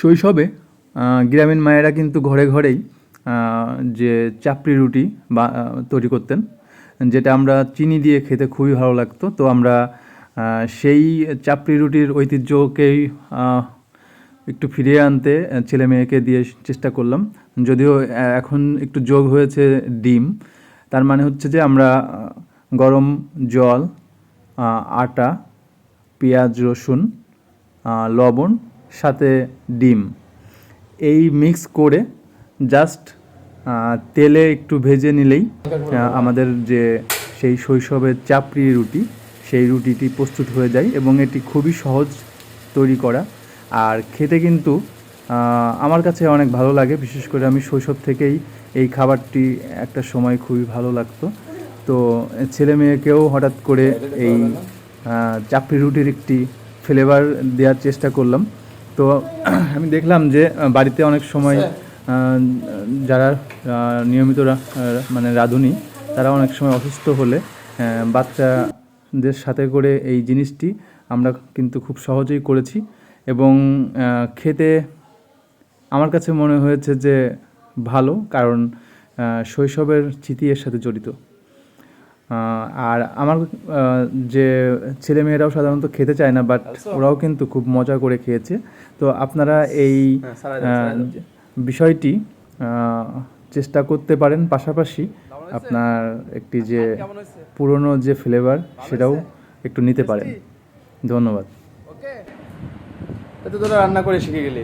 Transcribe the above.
শৈশবে গ্রামীণ মায়েরা কিন্তু ঘরে ঘরেই যে চাপড়ি রুটি বা তৈরি করতেন, যেটা আমরা চিনি দিয়ে খেতে খুবই ভালো লাগতো। তো আমরা সেই চাপড়ি রুটির ঐতিহ্যকেই একটু ফিরিয়ে আনতে ছেলে মেয়েকে দিয়ে চেষ্টা করলাম। যদিও এখন একটু যোগ হয়েছে ডিম। তার মানে হচ্ছে যে আমরা, গরম জল আটা, পেঁয়াজ, রসুন লবণ সাথে ডিম। এই মিক্স করে জাস্ট তেলে একটু ভেজে নিলেই আমাদের যে সেই শৈশবের চাপড়ি রুটি, সেই রুটিটি প্রস্তুত হয়ে যায় এবং এটি খুবই সহজ তৈরি করা। আর খেতে কিন্তু আমার কাছে অনেক ভালো লাগে, বিশেষ করে আমি শৈশব থেকেই এই খাবারটি একটা সময় খুবই ভালো লাগতো। তো ছেলে মেয়েকেও হঠাৎ করে এই চাপড়ি রুটির একটি ফ্লেভার দেওয়ার চেষ্টা করলাম। তো আমি দেখলাম যে বাড়িতে অনেক সময় যারা নিয়মিত মানে রাঁধুনি তারা অনেক সময় অসুস্থ হলে বাচ্চাদের সাথে করে এই জিনিসটি আমরা কিন্তু খুব সহজেই করেছি এবং খেতে আমার কাছে মনে হয়েছে যে ভালো কারণ শৈশবের স্মৃতি এর সাথে জড়িত। আর আমার যে ছেলেমেয়েরাও সাধারণত খেতে চায় না বাট ওরাও কিন্তু খুব মজা করে খেয়েছে। তো আপনারা এই বিষয়টি চেষ্টা করতে পারেন। পাশাপাশি আপনার একটি যে পুরনো যে ফ্লেভার সেটাও একটু নিতে পারেন। ধন্যবাদ। ওকে তো তোরা রান্না করে শিখে গেলি।